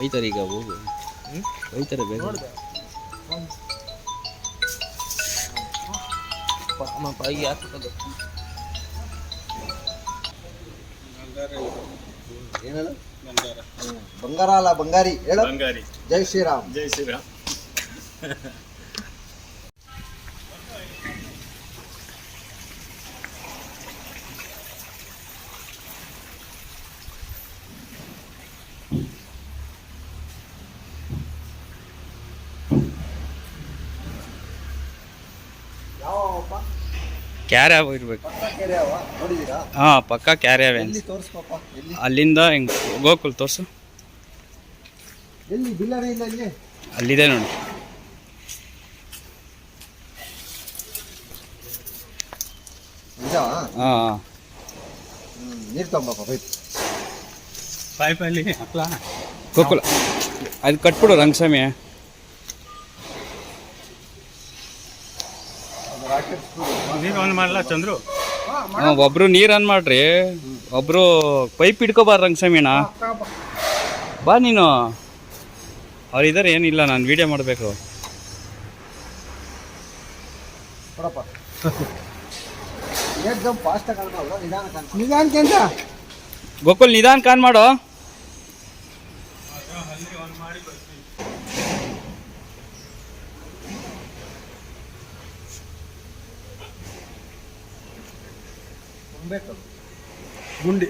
ಒಯ್ತಾರೆ ಈಗ ಹೋಗು. ಒಯ್ತಾರೆ ಬೇಗ ಪೈಗೆ ಹಾಕೋದು ಏನಲ್ಲ ಬಂಗಾರ ಅಲ್ಲ ಬಂಗಾರಿ. ಹೇಳು. ಬಂಗಾರಿ. ಜೈ ಶ್ರೀರಾಮ್. ಜೈ ಶ್ರೀರಾಮ್. ಕ್ಯಾರೆ ಇರ್ಬೇಕು. ಅವ ನೋಡಿದೀರಾ? ಹಾಂ ಪಕ್ಕ ಕ್ಯಾರೆ ತೋರಿಸ್ಪಾಪ ಅಲ್ಲಿಂದ ಹಿಂಗೆ ಗೋಕುಲ್ ತೋರ್ಸು. ಅಲ್ಲಿದೆ ನೋಡಿ. ಹಾಂ ನೀರು ತಗೊಂಬಪ್ಪ ಬೈತ್ ಪೈಪಲ್ಲಿ ಗೋಕುಲ. ಅದು ಕಟ್ಬಿಡು ರಂಗಸ್ವಾಮಿ ನೀರು ಆನ್ ಮಾಡಲ್ಲ ಚಂದ್ರು? ಹಾಂ ಒಬ್ರು ನೀರು ಆನ್ ಮಾಡ್ರಿ. ಒಬ್ರು ಪೈಪ್ ಹಿಡ್ಕೋಬಾರ ರಂಗಸ್ವಾಮಿನ ಬಾ ನೀನು. ಅವ್ರು ಇದಾರೆ ಏನಿಲ್ಲ ನಾನು ವಿಡಿಯೋ ಮಾಡಬೇಕು. ಗೋಕುಲ್ ನಿಧಾನ್ ಕಾನ್ ಮಾಡೋ. ತುಂಬಬೇಕು ಗುಂಡಿ.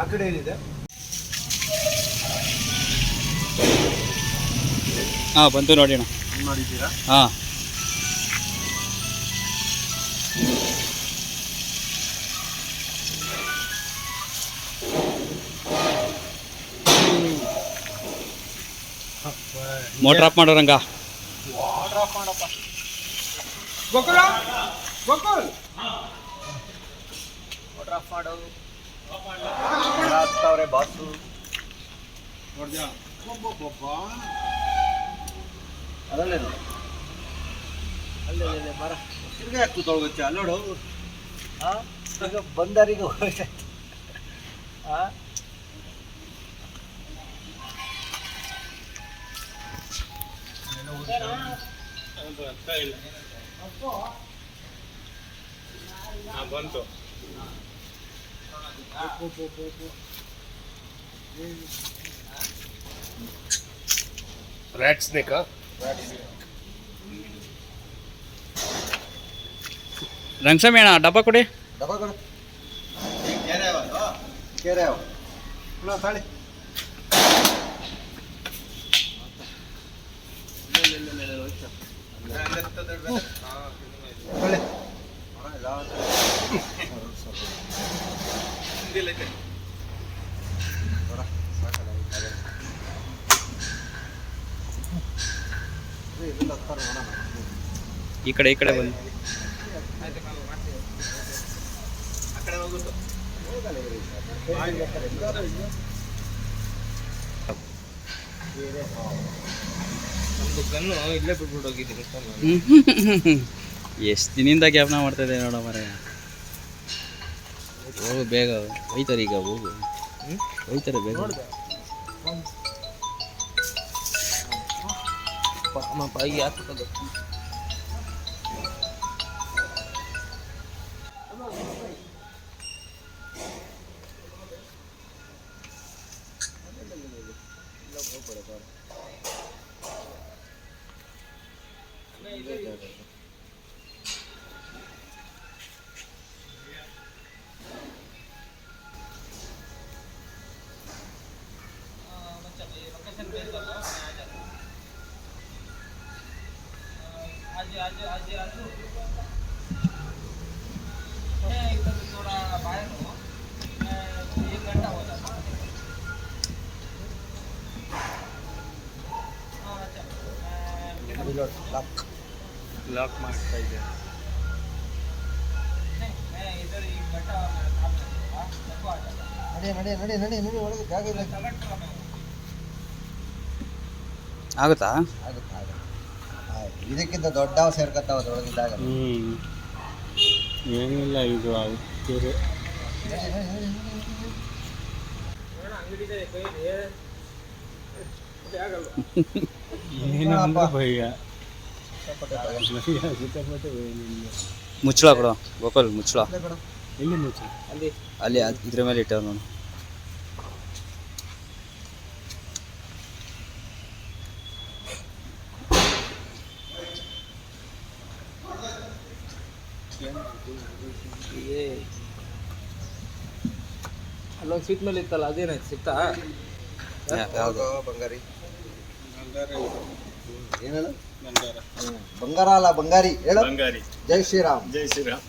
ಆ ಕಡೆ ಏನಿದೆ? ಹಾಂ ಬಂತು ನೋಡಿ ಅಣ್ಣ ನೋಡಿದ್ದೀರಾ? ಹಾಂ. ಮೋಟ್ರ್ ಆಫ್ ಮಾಡೋ ರಂಗ. ಗೋಕುಲ ಗೋಕುಲ್. ವಾಟರ್ ಆಫ್ ಮಾಡು. ಆಗ್ತಾವ್ರೆ ಬಾಸು. ಅದಲ್ಲೇನು ಅಲ್ಲೇ ಅಲ್ಲೇ ಮರ ತಿರ್ಗಾ ಹಾಕ್ತು ಅಲ್ಲೋಡು ಹಾ ಈಗ ಬಂದರಿಗೆ ಹೋಯ್ತಾ ಹಾ ಬಂತು ರ್ಯಾಟ್ ಸ್ನೇಕ ರಂಗಸ್ವಾಮಿ ಅಣ್ಣ ಡಬ್ಬ ಕೊಡಿ. ಡಬ್ಬ ಕೊಡಿ. ಕೆರೆ ಅವ ಕೇರೆ ಪುನಃ ತಾಳಿ. ఇక్కడ ఇక్కడే ఉంది. అక్కడ ಎಷ್ಟು ದಿನದಿಂದ ಜ್ಞಾಪನ ಮಾಡ್ತಾ ಇದೆ ನೋಡ ಮರ ಹೋಗು ಬೇಗ ಹೋಯ್ತಾರೆ ಈಗ ಹೋಗು ಹೋಯ್ತಾರೆ ಬೇಗ ಪೈಗೆ ಹಾಕೋದು ಲಾಕ್ ಲಾಕ್ ಮಾಡ್ತಾ ಇದೆ ಆಗುತ್ತಾ? ಇದಕ್ಕಿಂತ ದೊಡ್ಡವ ಸೇರ್ಕತ್ತಾವ ಅದ್ರೊಳಗಿದ್ದಾಗ ಏನಿಲ್ಲ ಇದು ಏನಪ್ಪ ಭಯ ಭಯ ಸಿಕ್ಕಾಪಟ್ಟೆ ಭಯ ನಿಮಗೆ ಮುಚ್ಚಳ ಕೊಡು ಗೋಕುಲ್ ಮುಚ್ಚಳ. ಎಲ್ಲಿ ಮುಚ್ಚಳ? ಅಲ್ಲಿ. ಅಲ್ಲಿ ಇದ್ರ ಮೇಲೆ ಇಟ್ಟ ನಾನು ಅಲ್ಲೊಂದು ಸ್ವೀಟ್ ಮೇಲೆ ಇತ್ತಲ್ಲ ಅದೇನಾಯ್ತು? ಸಿಕ್ತಾ? ಯಾ- ಯಾವ್ದು? ಬಂಗಾರಿ. ಏನಲ್ಲ ಬಂಗಾರ ಅಲ್ಲ ಬಂಗಾರಿ ಹೇಳು ಬಂಗಾರಿ ಜೈ ಶ್ರೀರಾಮ್ ಜೈ ಶ್ರೀರಾಮ್